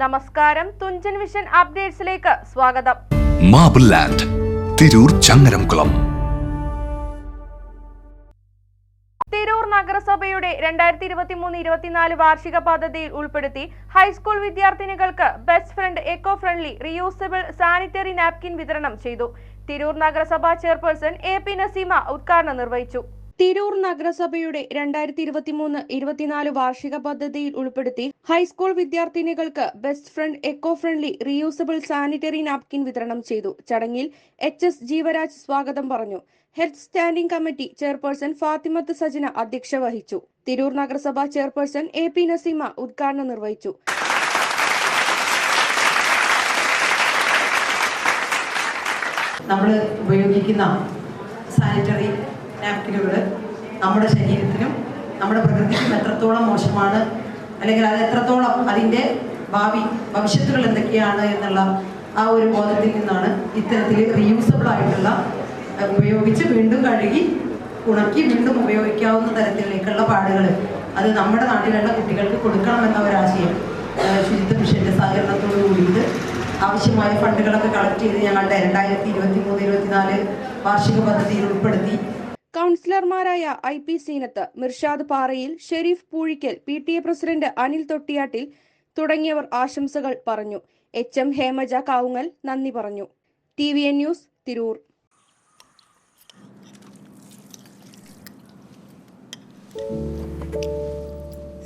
നമസ്കാരം. തുഞ്ചൻ വിഷൻ അപ്ഡേറ്റ്സിലേക്ക് സ്വാഗതം. Marble land Tirur Changaramkulam. Tirur നഗരസഭയുടെ രണ്ടായിരത്തി ഇരുപത്തി മൂന്ന് ഇരുപത്തിനാല് വാർഷിക പദ്ധതിയിൽ ഉൾപ്പെടുത്തി high school വിദ്യാർത്ഥിനികൾക്ക് best friend eco friendly reusable sanitary napkin വിതരണം ചെയ്തു. തിരൂർ നഗരസഭാ ചെയർപേഴ്സൺ എ പി നസീമ ഉദ്ഘാടനം നിർവഹിച്ചു. തിരൂർ നഗരസഭയുടെ രണ്ടായിരത്തി ഇരുപത്തി മൂന്ന് ഇരുപത്തിനാല് വാർഷിക പദ്ധതിയിൽ ഉൾപ്പെടുത്തി high school വിദ്യാർത്ഥിനികൾക്ക് best friend eco friendly reusable sanitary napkin വിതരണം ചെയ്തു. ചടങ്ങിൽ എച്ച് എസ് ജീവരാജ് സ്വാഗതം പറഞ്ഞു. Health standing committee chairperson Fathimath Sajana അധ്യക്ഷ വഹിച്ചു. തിരൂർ നഗരസഭ ചെയർപേഴ്സൺ എ പി നസീമ ഉദ്ഘാടനം നിർവഹിച്ചു. നമ്മൾ ഉപയോഗിക്കുന്ന സാനിറ്ററി നാപ്കിനുകൾ നമ്മുടെ ശരീരത്തിനും നമ്മുടെ പ്രകൃതിക്കും എത്രത്തോളം മോശമാണ് അല്ലെങ്കിൽ അത് എത്രത്തോളം അതിന്റെ ഭാവി ഭവിഷ്യത്തുകൾ എന്തൊക്കെയാണ് എന്നുള്ള ആ ഒരു ബോധത്തിൽ നിന്നാണ് ഇത്തരത്തിൽ റീയൂസബിൾ ആയിട്ടുള്ള ഉപയോഗിച്ച് വീണ്ടും കഴുകി ഉണക്കി വീണ്ടും ഉപയോഗിക്കാവുന്ന തരത്തിലേക്കുള്ള പാടുകൾ അത് നമ്മുടെ നാട്ടിലുള്ള കുട്ടികൾക്ക് കൊടുക്കണമെന്ന ഒരാശയം ശുചിത്വ മിഷന്റെ സഹകരണത്തോട് കൂടിയിട്ട് ആവശ്യമായ ഫണ്ടുകളൊക്കെ കളക്ട് ചെയ്ത് ഞങ്ങളുടെ രണ്ടായിരത്തി ഇരുപത്തി മൂന്ന് ഇരുപത്തിനാല് വാർഷിക പദ്ധതിയിൽ ഉൾപ്പെടുത്തി കൗൺസിലർമാരായ I P Seenath Mirshad Parayil Sherif Poozhikkal P T A president Anil Thottiyattil തുടങ്ങിയവർ ആശംസകൾ പറഞ്ഞു. എച്ച് എം ഹേമജ കാവുങ്ങൽ നന്ദി പറഞ്ഞു. T V N news Tirur.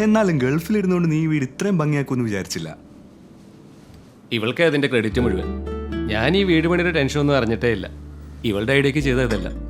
എന്നാലും ഗൾഫിൽ ഇരുന്നുകൊണ്ട് നീ വീട് ഇത്രയും ഭംഗിയാക്കുമെന്ന് വിചാരിച്ചില്ല. ഇവൾക്ക് അതിന്റെ ക്രെഡിറ്റ് മുഴുവൻ. ഞാൻ ഈ വീട് പണിയുടെ ടെൻഷൻ ഒന്നും അറിഞ്ഞിട്ടേ ഇല്ല. ഇവളുടെ ഐഡിയക്ക് ചെയ്തതല്ല.